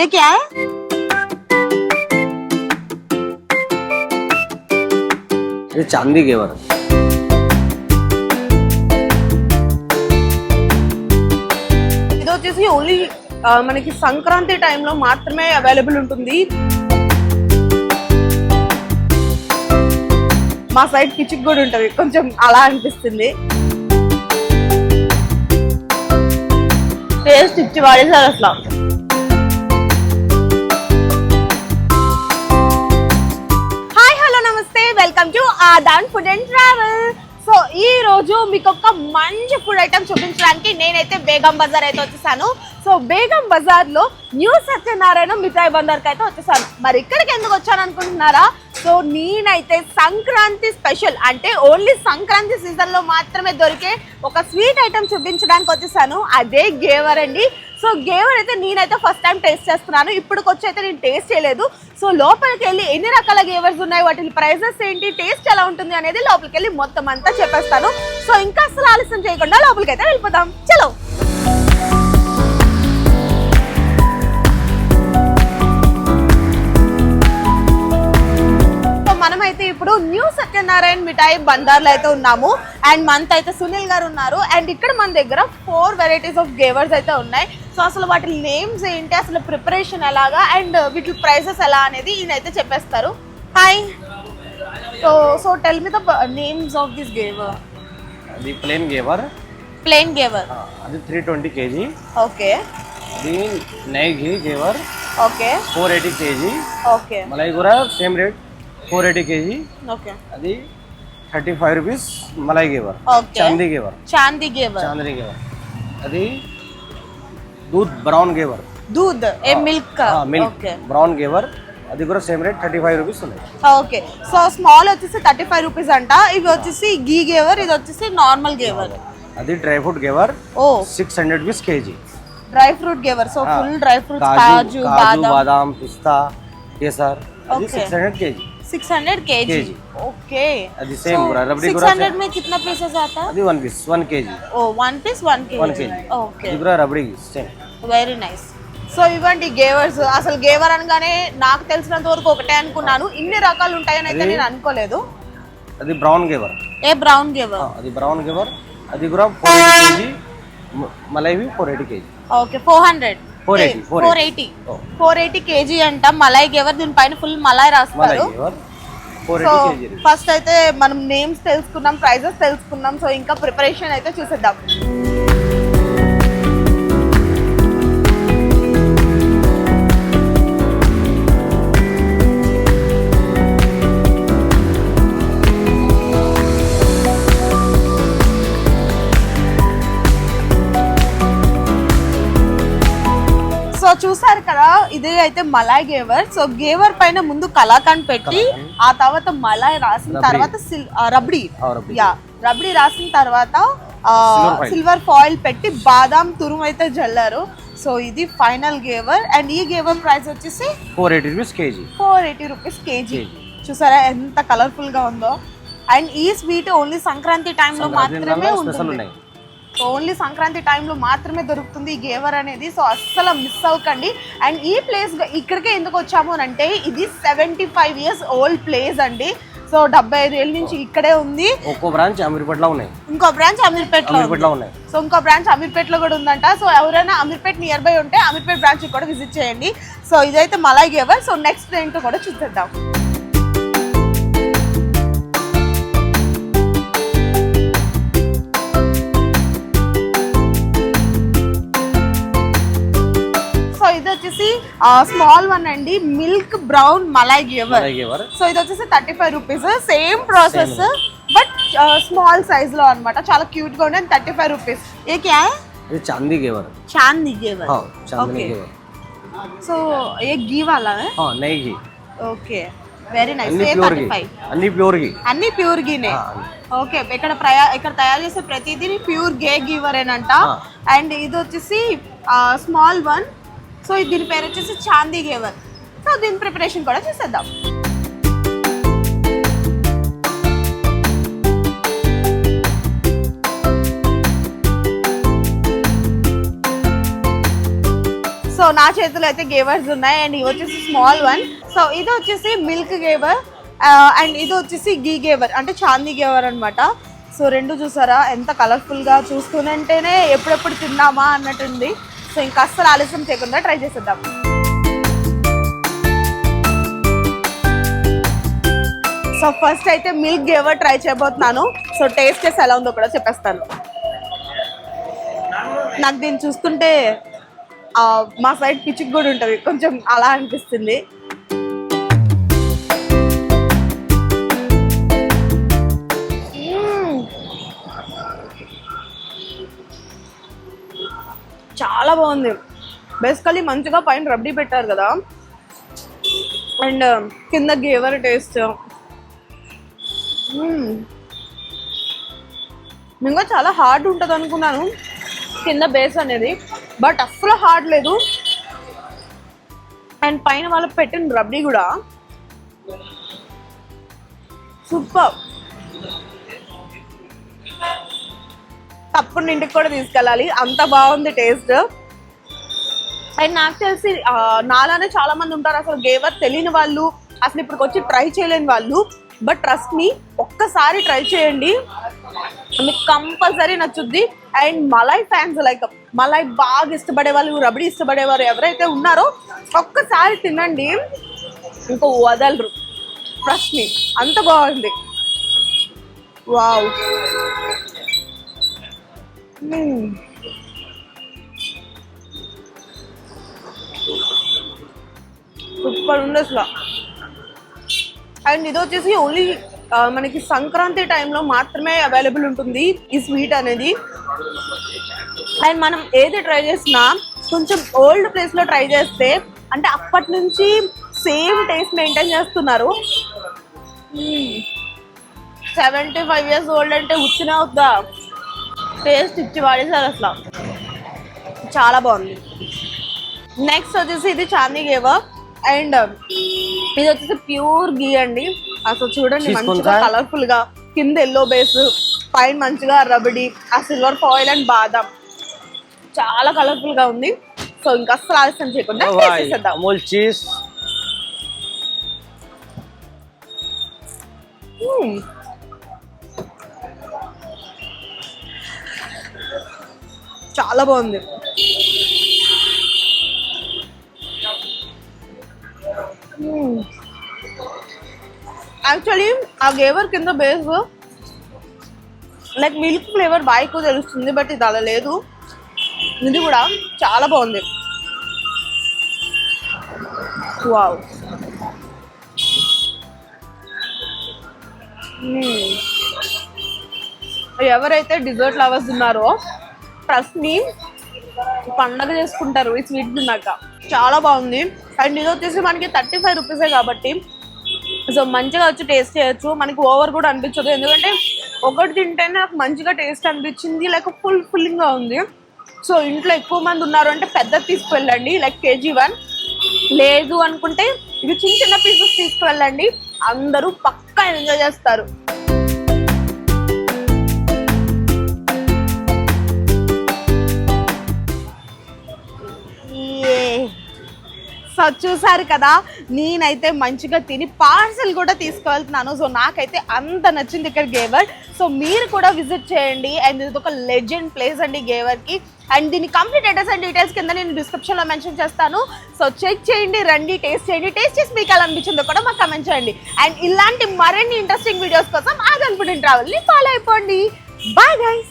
ये क्या है ఇది చాందీ గేవర్ ఇది వచ్చేసి ఓన్లీ మనకి సంక్రాంతి టైంలో మాత్రమే అవైలబుల్ ఉంటుంది మా సైడ్ పిచ్చికి కూడా ఉంటుంది కొంచెం అలా అనిపిస్తుంది టేస్ట్ ఇచ్చి వాడేసారు అసలు ఆదాన్ ఫుడ్ అండ్ ట్రావెల్ సో ఈ రోజు మీకు ఒక మంచి ఫుడ్ ఐటమ్ చూపించడానికి నేనైతే బేగం బజార్ అయితే వచ్చేసాను. సో బేగం బజార్లో న్యూ సత్యనారాయణ మిఠాయి బందర్కి అయితే వచ్చేసాను. మరి ఇక్కడికి ఎందుకు వచ్చాను అనుకుంటున్నారా? సో నేనైతే సంక్రాంతి స్పెషల్ అంటే ఓన్లీ సంక్రాంతి సీజన్లో మాత్రమే దొరికే ఒక స్వీట్ ఐటమ్ చూపించడానికి వచ్చేసాను. అదే గేవర్ అండి. సో గేవర్ అయితే నేనైతే ఫస్ట్ టైం టేస్ట్ చేస్తున్నాను. ఇప్పటికొచ్చి వచ్చి అయితే నేను టేస్ట్ చేయలేదు. సో లోపలికి వెళ్ళి ఎన్ని రకాల గేవర్స్ ఉన్నాయి? వాటి ప్రైజెస్ ఏంటి? టేస్ట్ ఎలా ఉంటుంది అనేది లోపలికి వెళ్ళి మొత్తం అంతా చెప్పేస్తాను. సో ఇంకా అసలు ఆలస్యం చేయకుండా లోపలికి అయితే వెళ్ళిపోతాం చలో! ఇప్పుడు న్యూ సత్యనారాయణ మిఠాయి బందార్లో అయితే ఉన్నాము. అండ్ మనతో అయితే సునీల్ గారు ఉన్నారు. అండ్ ఇక్కడ మన దగ్గర ఫోర్ వెరైటీస్ ఆఫ్ గేవర్స్ అయితే ఉన్నాయి. సో అసలు వాటి నేమ్స్ ఏంటి? అసలు ప్రిపరేషన్ ఎలాగా? అండ్ వీటి ప్రైసెస్ ఎలా అనేది ఈయన అయితే చెప్పేస్తారు hi so so tell me the names of this ghevar అది ప్లేన్ గేవర్ ప్లేన్ గేవర్ అది త్రీ ట్వంటీ కేజీ ఓకే అది నెయ్యి ghee ghevar okay four eighty KG okay malai same rate four eighty KG okay అది thirty five rupees malai ghevar okay. Chandi ghevar. Chandi ghevar. Chandi ghevar. అది doodh brown ghevar. Doodh ఏ milk? Milk okay. Brown ghevar. అది కూడా same rate thirty five rupees ఉన్నాయి. Okay. So small వచ్చేసి thirty five rupees అంట. ఇవి వచ్చేసి గీ గేవర్ ఇది వచ్చేసి నార్మల్ గేవర్. అది dry fruit ghevar oh. Six hundred rupees KG. Dry fruit ghevar. So full dry fruits కాజు కాజు కాజు బాదం. బాదాం పిస్తా కేసర్ అది Okay. Six hundred KG. Six hundred के ఓకే అది సేమ్ కూడా. రబడి సిక్స్ కూడా हंड्रेड में कितना पीसेस आता అది 1 పీస్ 1 కేజీ ఓ वन పీస్ वन के 1 కేజీ ఓకే ఇది కూడా rabri same very nice so ఇవ్వండి గేవర్స్ అసలు గేవర్ అనగానే నాకు తెలిసినంత వరకు ఒకటే అనుకున్నాను. ఇన్ని రకాలు ఉంటాయని అయితే నేను అనుకోలేదు. అది బ్రౌన్ గేవర్ ఏ బ్రౌన్ గేవర్ అది బ్రౌన్ గేవర్ అది కూడా 480 కేజీ మలైవి 480 KG okay four hundred 480, four eighty. Oh. Four eighty KG అంట. మలై గేవర్ దీనిపైన ఫుల్ మలై మలై రాస్తారు ఫోర్ సో ఎయిటీ ఫస్ట్ అయితే మనం నేమ్స్ తెలుసుకున్నాం ప్రైజెస్ తెలుసుకున్నాం. సో ఇంకా ప్రిపరేషన్ అయితే చూసేద్దాం. చూసారు కదా ఇది అయితే మలాయ్ గేవర్. సో గేవర్ పైన ముందు కలాకండ్ పెట్టి ఆ తర్వాత మలాయ్ రాసిన. తర్వాత రబ్డీ. యా రబ్డీ రాసిన తర్వాత. సిల్వర్ ఫాయిల్ పెట్టి బాదాం తురుము అయితే జల్లారు. సో ఇది ఫైనల్ గేవర్. అండ్ ఈ గేవర్ ప్రైస్ వచ్చేసి four eighty rupees KG. Four eighty rupees KG. చూసారా ఎంత కలర్ఫుల్గా ఉందో. అండ్ ఈ స్వీట్ ఓన్లీ సంక్రాంతి టైంలో మాత్రమే ఉంటుంది. సో ఓన్లీ సంక్రాంతి టైంలో మాత్రమే దొరుకుతుంది ఈ గేవర్ అనేది. సో అస్సలు మిస్ అవ్వకండి. అండ్ ఈ ప్లేస్ ఇక్కడికే ఎందుకు వచ్చాము అని అంటే ఇది seventy five years old place అండి. సో డెబ్బై ఐదు ఏళ్ళ నుంచి ఇక్కడే ఉంది. ఒక్కో బ్రాంచ్ అమీర్పేటలో ఉన్నాయి. ఇంకో బ్రాంచ్. అమీర్పేటలో ఉన్నాయి. సో ఇంకో బ్రాంచ్ అమీర్పేటలో కూడా ఉందంట. సో ఎవరైనా అమీర్పేట్ నియర్ బై ఉంటే అమీర్పేట్ బ్రాంచ్ కూడా విజిట్ చేయండి. సో ఇదైతే మలాయ్ గేవర్. సో నెక్స్ట్ ఏంటో కూడా చూసేద్దాం. ఇది వచ్చేసి స్మాల్ వన్ అండి. Milk brown malai ghevar so ఇది వచ్చేసి thirty five rupees same process but small సైజ్లో అనమాట చాలా క్యూట్గా ఉండే థర్టీ ఫైవ్ రూపీస్ ఏ క్యా? चांदी घेवर चांदी घेवर हाँ चांदनी घेवर सो so, ये घी वाला है हाँ नहीं घी ओके వెరీ నైస్ అన్ని ప్యూర్ గీ అన్ని ప్యూర్ గీనే ఓకే ఇక్కడ ప్రయా ఇక్కడ తయారు చేసే ప్రతిదీ ప్యూర్ గే గివర్ అంట అండ్ ఇది వచ్చేసి స్మాల్ వన్ సో దీని పేరు వచ్చేసి చాందీ గేవర్ సో దీని ప్రిపరేషన్ కూడా చేసేద్దాం. సో నా చేతిలో అయితే గేవర్స్ ఉన్నాయి అండ్ ఇవి వచ్చేసి స్మాల్ వన్. సో ఇది వచ్చేసి మిల్క్ గేవర్ అండ్ ఇది వచ్చేసి గీ గేవర్ అంటే చాందీ గేవర్ అనమాట సో రెండు చూసారా ఎంత కలర్ఫుల్గా చూస్తుంటేనే ఎప్పుడెప్పుడు తిన్నామా అన్నట్టుంది. సో ఇంకా అస్సలు ఆలస్యం చేయకుండా ట్రై చేసేద్దాం. సో ఫస్ట్ అయితే మిల్క్ గేవర్ ట్రై చేయబోతున్నాను. సో టేస్ట్ చేసి ఎలా ఉందో కూడా చెప్పేస్తాను. నాకు దీన్ని చూస్తుంటే మా సైడ్ పిచ్చికి కూడా ఉంటుంది. కొంచెం అలా అనిపిస్తుంది. చాలా బాగుంది. బేసికలీ మంచిగా పైన రబ్డీ పెట్టారు కదా. అండ్ um, కింద గేవర్ టేస్ట్. ఇంకా చాలా హార్డ్ ఉంటుంది అనుకున్నాను. కింద బేస్ అనేది. బట్ అస్సలు హార్డ్ లేదు. అండ్ పైన వాళ్ళకి పెట్టిన రబ్డీ కూడా. సూపర్. తప్పకుండా ఇంటికి కూడా తీసుకెళ్ళాలి. అంత బాగుంది టేస్ట్. అండ్ నాకు తెలిసి నాలానే చాలా మంది ఉంటారు. అసలు గేవర్ తెలియని వాళ్ళు అసలు ఇప్పటికి వచ్చి ట్రై చేయలేని వాళ్ళు. బట్ ట్రస్ట్ మీ ఒక్కసారి ట్రై చేయండి. మీకు compulsory నచ్చుద్ది. And malai fans like malai బాగా ఇష్టపడే వాళ్ళు రబడి ఇష్టపడేవారు ఎవరైతే ఉన్నారో ఒక్కసారి తినండి. ఇంకో వదలరు. ట్రస్ట్ మీ అంత బాగుంది. Wow Hmm. సూపర్ ఉంది అసలు. అండ్ ఇది వచ్చేసి ఓన్లీ మనకి సంక్రాంతి టైంలో మాత్రమే అవైలబుల్ ఉంటుంది ఈ స్వీట్ అనేది. అండ్ మనం ఏది ట్రై చేసినా కొంచెం ఓల్డ్ ప్లేస్లో ట్రై చేస్తే అంటే అప్పటి నుంచి సేమ్ టేస్ట్ మెయింటైన్ చేస్తున్నారు. సెవెంటీ ఫైవ్ ఇయర్స్ ఓల్డ్ అంటే ఉచ్చినా అవుతా టేస్ట్ ఇచ్చి వాడేసారు అసలు. చాలా బాగుంది. నెక్స్ట్ వచ్చేసి ఇది చాందీ గేవర్ అండ్ ఇది వచ్చేసి ప్యూర్ గీ అండి. అసలు చూడండి మంచిగా? కలర్ఫుల్గా కింద ఎల్లో బేస్ పైన మంచిగా రబడి ఆ సిల్వర్ ఫాయిల్ అండ్ బాదం. చాలా కలర్ఫుల్గా ఉంది. సో ఇంకా అస్సలు ఆలస్యం చేయకుండా taste भाई చాలా బాగుంది. Hmm. యాక్చువల్లీ ఆ గేవర్ కింద బేస్ లైక్ మిల్క్ ఫ్లేవర్ బాగా ఎక్కువ తెలుస్తుంది బట్ ఇది అలా లేదు. ఇది కూడా చాలా బాగుంది. Wow hmm. ఎవరైతే డిజర్ట్ లవర్స్ ఉన్నారో ట్రస్ట్ని పండగ చేసుకుంటారు ఈ స్వీట్ తిన్నాక. చాలా బాగుంది. అండ్ ఇది వచ్చేసి మనకి థర్టీ ఫైవ్ రూపీసే కాబట్టి సో మంచిగా వచ్చి టేస్ట్ చేయొచ్చు. మనకి ఓవర్ కూడా అనిపించదు. ఎందుకంటే ఒకటి తింటేనే నాకు మంచిగా టేస్ట్ అనిపించింది లైక్ ఫుల్ ఫుల్లింగ్గా ఉంది. సో ఇంట్లో ఎక్కువ మంది ఉన్నారు అంటే పెద్ద తీసుకువెళ్ళండి లైక్ కేజీ వన్. లేదు అనుకుంటే ఇది చిన్న చిన్న పీసెస్ తీసుకువెళ్ళండి. అందరూ పక్కా ఎంజాయ్ చేస్తారు. సో చూసారు కదా? నేనైతే మంచిగా తిని పార్సల్ కూడా తీసుకువెళ్తున్నాను. సో నాకైతే అంత నచ్చింది ఇక్కడ గేవర్ సో మీరు కూడా విజిట్ చేయండి. అండ్ ఇది ఒక లెజెండ్ ప్లేస్ అండి గేవర్కి అండ్ దీని కంప్లీట్ అడ్రస్ అండ్ డీటెయిల్స్ కింద నేను డిస్క్రిప్షన్లో మెన్షన్ చేస్తాను. సో చెక్ చేయండి రండి టేస్ట్ చేయండి. టేస్ట్ చేసి మీకు ఎలా అనిపించిందో కూడా మాకు కమెంట్ చేయండి. అండ్ ఇలాంటి మరిన్ని ఇంట్రెస్టింగ్ వీడియోస్ కోసం ఆ కన్ఫిడెంట్ ట్రావెల్ని ఫాలో అయిపోండి. Bye guys